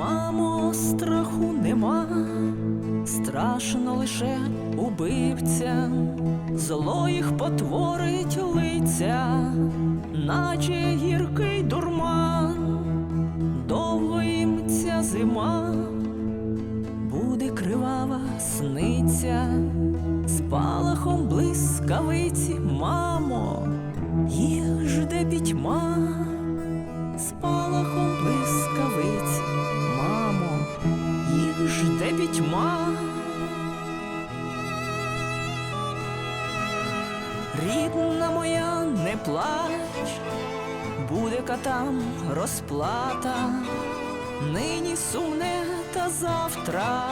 Мамо, страху нема, страшно лише убивця, зло їх потворить лиця, наче гіркий дурман, довго їм ця зима, буде кривава сниця, спалахом блискавиці, мамо, Рідна моя, не плач, буде катам розплата, нині сумне та завтра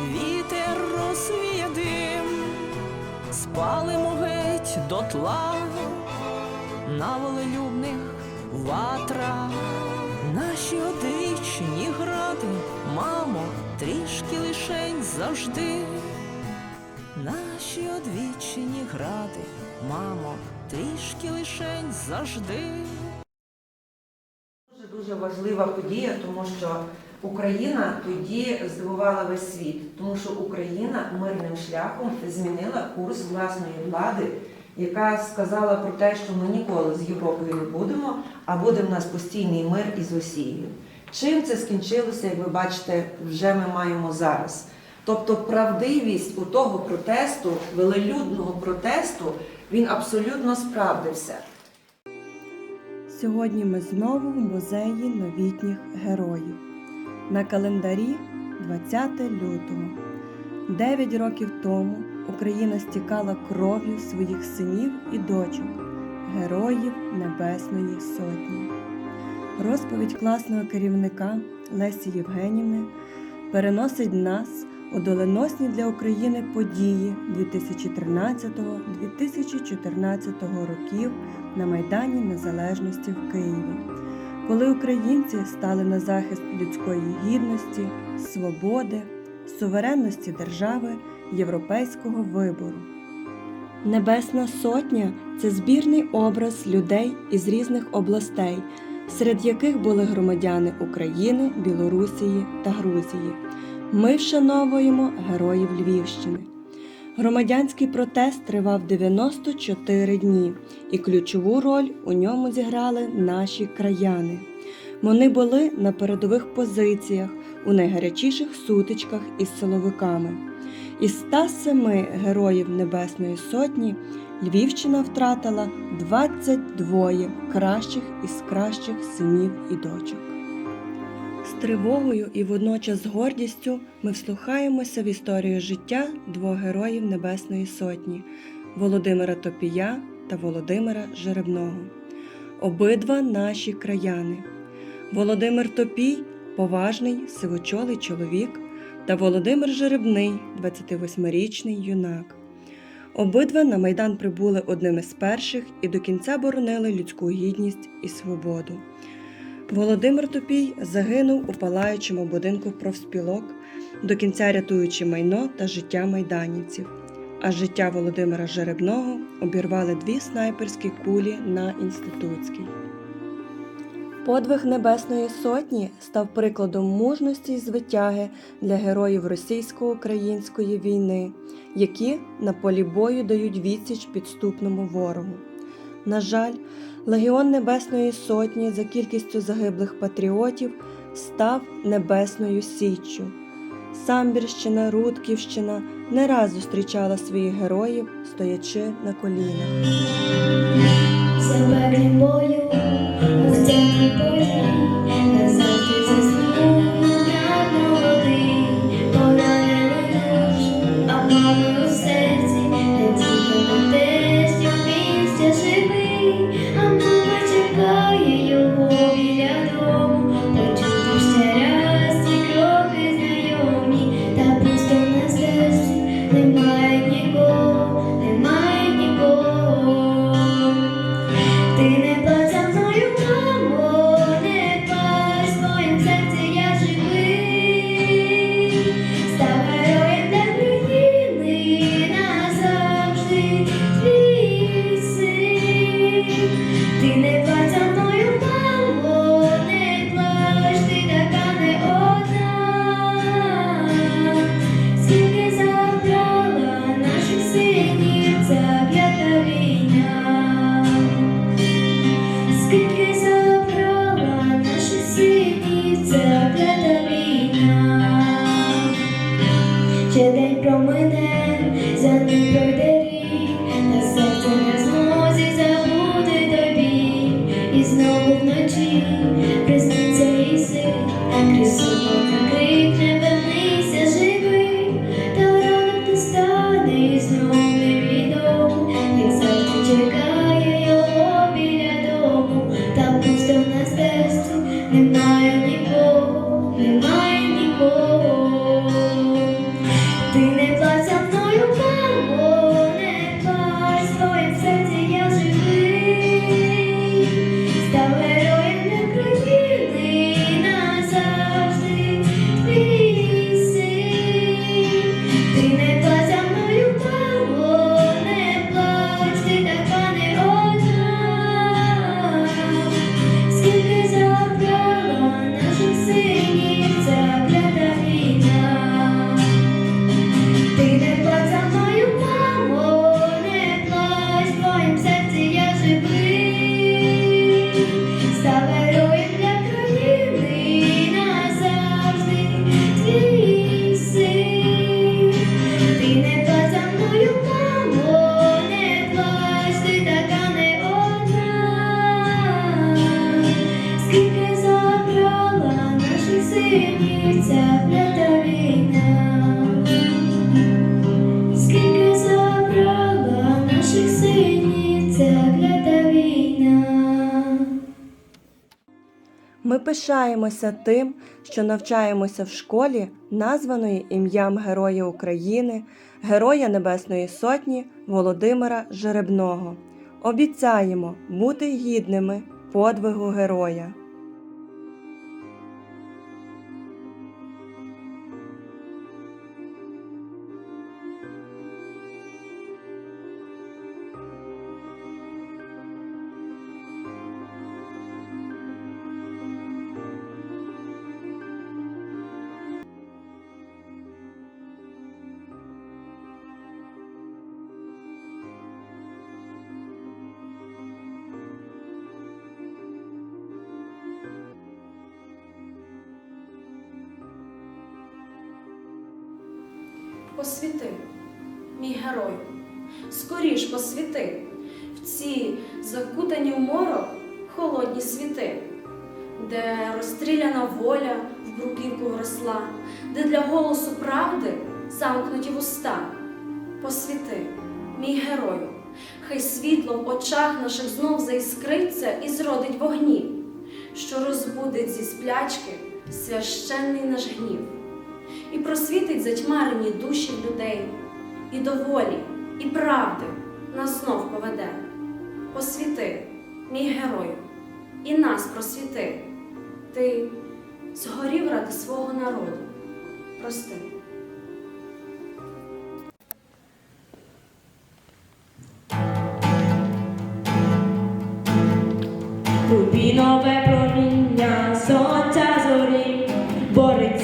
вітер розвіє дим, спалимо геть дотла на волелюбних ватра, наші одвічні гради, мамо, трішки лишень завжди. Наші одвічні гради, мамо, трішки лишень завжди. Дуже дуже важлива подія, тому що Україна тоді здивувала весь світ, тому що Україна мирним шляхом змінила курс власної влади, яка сказала про те, що ми ніколи з Європою не будемо, а буде в нас постійний мир із Росією. Чим це скінчилося, як ви бачите, вже ми маємо зараз. Тобто правдивість у того протесту, велелюдного протесту, він абсолютно справдився. Сьогодні ми знову в музеї новітніх героїв. На календарі 20 лютого. Дев'ять років тому Україна стікала кров'ю своїх синів і дочок, героїв Небесної Сотні. Розповідь класного керівника Лесі Євгенівни переносить нас у доленосні для України події 2013-2014 років на Майдані Незалежності в Києві, коли українці стали на захист людської гідності, свободи, суверенності держави, європейського вибору. Небесна Сотня це збірний образ людей із різних областей, серед яких були громадяни України, Білорусії та Грузії. Ми вшановуємо героїв Львівщини. Громадянський протест тривав 94 дні, і ключову роль у ньому зіграли наші краяни. Вони були на передових позиціях у найгарячіших сутичках із силовиками. Із 107 героїв Небесної Сотні Львівщина втратила 22 кращих із кращих синів і дочок. Тривогою і водночас з гордістю ми вслухаємося в історію життя двох героїв Небесної Сотні Володимира Топія та Володимира Жеребного. Обидва наші краяни. Володимир Топій поважний сивочолий чоловік, та Володимир Жеребний, 28-річний юнак. Обидва на Майдан прибули одними з перших і до кінця боронили людську гідність і свободу. Володимир Топій загинув у палаючому будинку профспілок, до кінця рятуючи майно та життя майданівців. А життя Володимира Жеребного обірвали дві снайперські кулі на інститутській. Подвиг Небесної Сотні став прикладом мужності й звитяги для героїв російсько-української війни, які на полі бою дають відсіч підступному ворогу. На жаль, Легіон Небесної Сотні за кількістю загиблих патріотів став Небесною Січчю. Самбірщина, Рудківщина не раз зустрічала своїх героїв, стоячи на колінах. Пишаємося тим, що навчаємося в школі, названої ім'ям Героя України, Героя Небесної Сотні Володимира Жеребного. Обіцяємо бути гідними подвигу героя. Посвіти, мій герою, скоріш посвіти. В ці закутані в морок холодні світи, де розстріляна воля в бруківку вросла, де для голосу правди замкнуті вуста. Посвіти, мій герою, хай світло в очах наших знов заіскриться і зродить вогні, що розбудить зі сплячки священний наш гнів і просвітить затьмарені душі людей, і до волі, і правди нас знов поведе. Посвіти, мій герою, і нас просвіти. Ти згорів ради свого народу. Прости.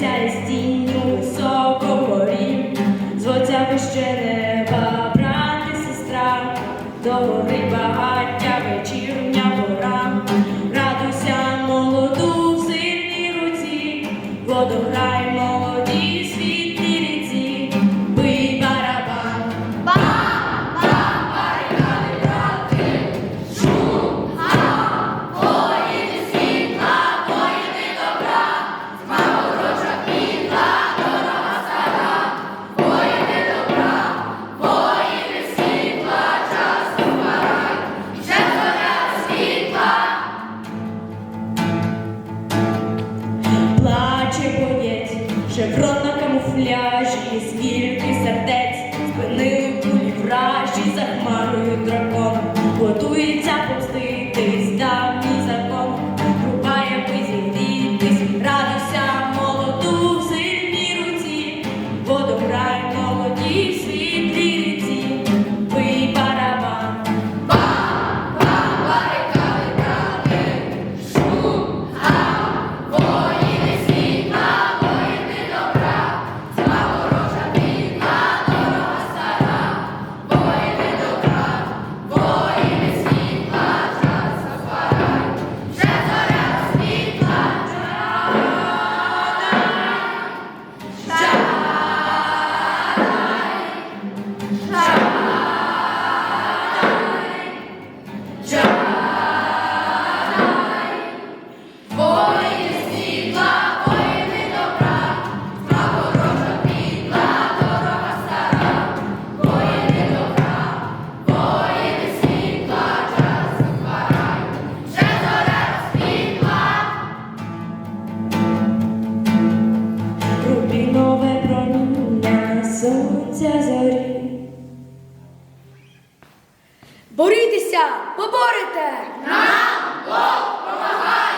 Бореться із тінню високо горі, звоться вище неба, брат і сестра, ще брудна камуфляж. Борітеся, поборете! Нам Бог помагає!